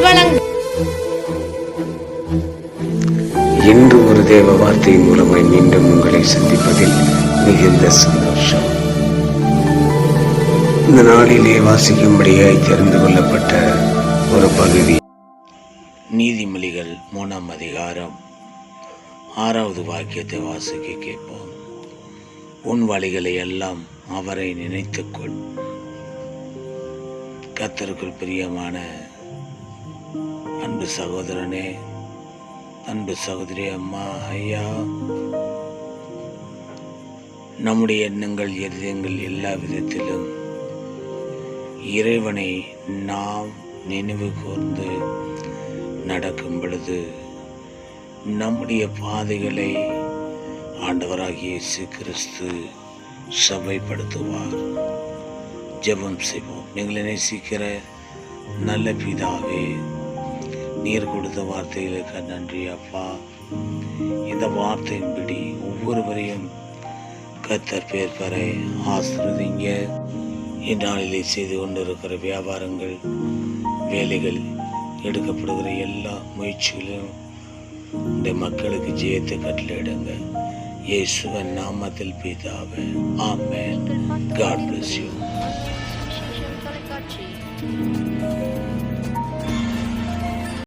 வழங்கும் இன்று ஒரு தேவ வார்த்தை மூலமாய் மீண்டும் உங்களை சந்திப்பதில் மிகுந்த சந்தோஷம். இந்த நாளிலே வாசிக்கும்படியாய் தெரிந்து கொள்ளப்பட்ட ஒரு பகுதி. நீதிமொழிகள் மூணாம் அதிகாரம் ஆறாவது வாக்கியத்தை வாசிக்க கேட்போம். உன் வழிகளை எல்லாம் அவரை நினைத்துக்கொள். கத்தருக்குள் பிரியமான அன்பு சகோதரனே அன்பு சகோதரி அம்மா ஐயா. நம்முடைய எண்ணங்கள் இருதயங்கள் எல்லா விதத்திலும் இறைவனை நாம் நினைவு கூர்ந்து நடக்கும் பொழுது நம்முடைய பாதைகளை ஆண்டவராகிய இயேசு கிறிஸ்து சபைப்படுத்துவார். ஜெபம் செய்வோம். எங்களை நேசிக்கிற நல்ல பிதாவே நீர் கொடுத்த வார்த்தைகளுக்கு நன்றி அப்பா. இந்த வார்த்தையின்படி ஒவ்வொருவரையும் கத்தர் பேர் பெற ஆசிர்வதிங்க இந்நாளிலே செய்து கொண்டிருக்கிற வியாபாரங்கள் வேலைகள் எடுக்கப்படுகிற எல்லா முயற்சிகளிலும் இந்த மக்களுக்கு ஜெயத்தை கட்டளையிடுங்க. இயேசுவன் நாமத்தில் பிதாவே ஆமேன். God bless you country.